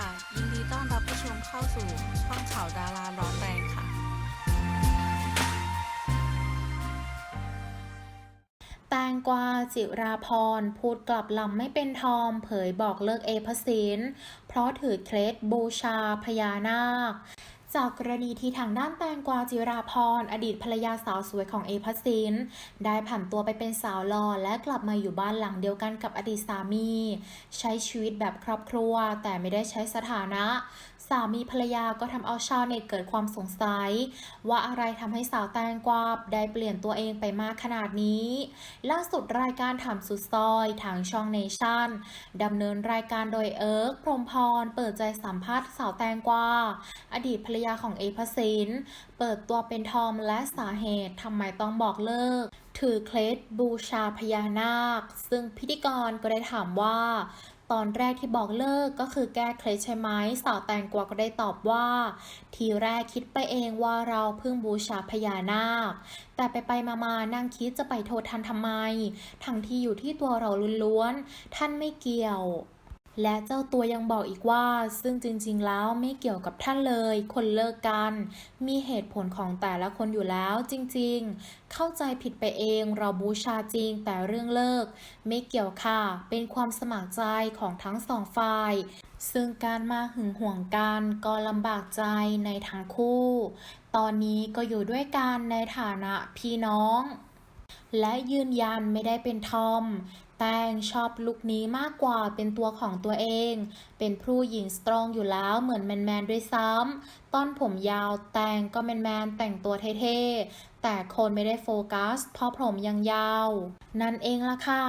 ค่ะ ยินดีต้อนรับผู้ชมเข้าสู่ช่องข่าวดาราร้อนแรงค่ะ แตงกวาจิราพร พูดกลับลำไม่เป็นทอม เผยบอกเลิกเอพสินเพราะถือเคล็ดบูชาพญานาค จากกรณีที่ทางด้านแตงกวาจิราพรอดีตภรรยาสาวสวยของเอพัสินได้ผันตัวไปเป็นสาวหล่อและกลับมาอยู่บ้านหลังเดียวกันกับอดีตสามี ใช้ชีวิตแบบครอบครัว แต่ไม่ได้ใช้สถานะ สามีภรรยาก็ทำเอาชาวเน็ตเกิดความสงสัย ว่าอะไรทำให้สาวแตงกวาได้เปลี่ยนตัวเองไปมากขนาดนี้ ล่าสุดรายการถามสุดซอยทางช่องเนชั่นดำเนินรายการโดยเอิร์กพรหมพรเปิดใจสัมภาษณ์สาวแตงกวาอดีตภรรยาของเอพสินเปิดตัวเป็นทอมและสาเหตุทำไมต้องบอกเลิก ถือเคล็ดบูชาพญานาค ซึ่งพิธีกรก็ได้ถามว่า ตอนแรกที่บอกเลิกก็คือแก้เคล็ดใช่ไหมสาวแตงกวาก็ได้ตอบว่า ทีแรกคิดไปเองว่าเราเพิ่งบูชาพญานาค แต่ไปไปมามานั่งคิดจะไปโทษท่านทำไม ทั้งที่อยู่ที่ตัวเราล้วนๆท่านไม่เกี่ยว และเจ้าตัวยังบอกอีกว่า ซึ่งจริงๆ แล้วไม่เกี่ยวกับท่านเลย คนเลิกกัน มีเหตุผลของแต่ละคนอยู่แล้วจริงๆ เข้าใจผิดไปเองเราบูชาจริงแต่เรื่องเลิก ไม่เกี่ยวค่ะ เป็นความสมัครใจของทั้งสองฝ่าย ซึ่งการมาหึงห่วงกันก็ลำบากใจในทั้งคู่ ตอนนี้ก็อยู่ด้วยกันในฐานะพี่น้องและยืนยันไม่ได้เป็นทอม แตงชอบลุคนี้มากกว่าเป็นตัวของตัวเอง เป็นผู้หญิงสตรองอยู่แล้วเหมือนแมนๆด้วยซ้ำต้นผมยาวแตงก็แมนๆแต่งตัวเท่ๆ แต่คนไม่ได้โฟกัสเพราะผมยังยาว นั่นเองล่ะค่ะ